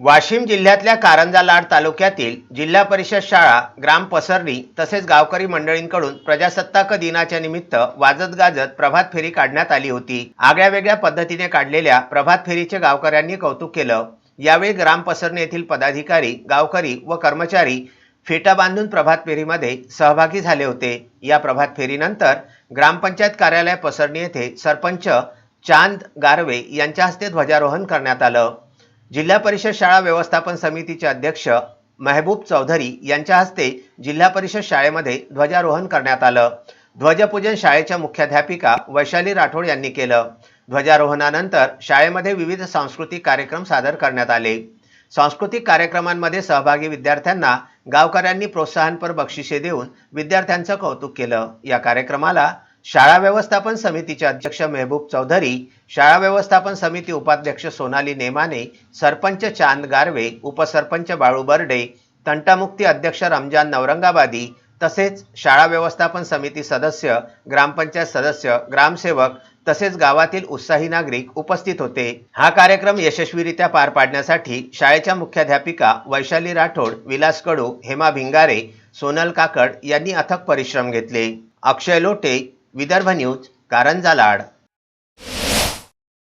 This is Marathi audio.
वाशिम जिल्ह्यातल्या कारंजा लाड तालुक्यातील जिल्हा परिषद शाळा ग्राम पसरणी तसेच गावकरी मंडळींकडून प्रजासत्ताक दिनाच्या निमित्त वाजत गाजत प्रभात फेरी काढण्यात आली होती. आगळ्या वेगळ्या पद्धतीने काढलेल्या प्रभात फेरीचे गावकऱ्यांनी कौतुक केलं. यावेळी ग्राम पसरणी येथील पदाधिकारी गावकरी व कर्मचारी फेटा बांधून प्रभात फेरीमध्ये सहभागी झाले होते. या प्रभात फेरीनंतर ग्रामपंचायत कार्यालय पसरणी येथे सरपंच चांद गारवे यांच्या हस्ते ध्वजारोहण करण्यात आलं. जिल्हा परिषद शाळा व्यवस्थापन समितीचे अध्यक्ष महबूब चौधरी यांच्या हस्ते जिल्हा परिषद शाळेमध्ये ध्वजारोहण करण्यात आलं. ध्वजपूजन शाळेच्या मुख्याध्यापिका वैशाली राठोड यांनी केलं. ध्वजारोहणानंतर शाळेमध्ये विविध सांस्कृतिक कार्यक्रम सादर करण्यात आले. सांस्कृतिक कार्यक्रमांमध्ये सहभागी विद्यार्थ्यांना गावकऱ्यांनी प्रोत्साहनपर बक्षिसे देऊन विद्यार्थ्यांचं कौतुक केलं. या कार्यक्रमाला शाळा व्यवस्थापन समितीचे अध्यक्ष मेहबूब चौधरी शाळा व्यवस्थापन समिती उपाध्यक्ष सोनाली नेमाने सरपंच चांद गारवे उपसरपंच बाळू बर्डे तंटामुक्ती अध्यक्ष रमजान नौरंगाबादी तसेच शाळा व्यवस्थापन समिती सदस्य ग्रामपंचायत सदस्य ग्रामसेवक तसेच गावातील उत्साही नागरिक उपस्थित होते. हा कार्यक्रम यशस्वीरित्या पार पाडण्यासाठी शाळेच्या मुख्याध्यापिका वैशाली राठोड विलास कडू हेमा भिंगारे सोनल काकड यांनी अथक परिश्रम घेतले. अक्षय लोटे विदर्भ न्यूज कारंजा लाड.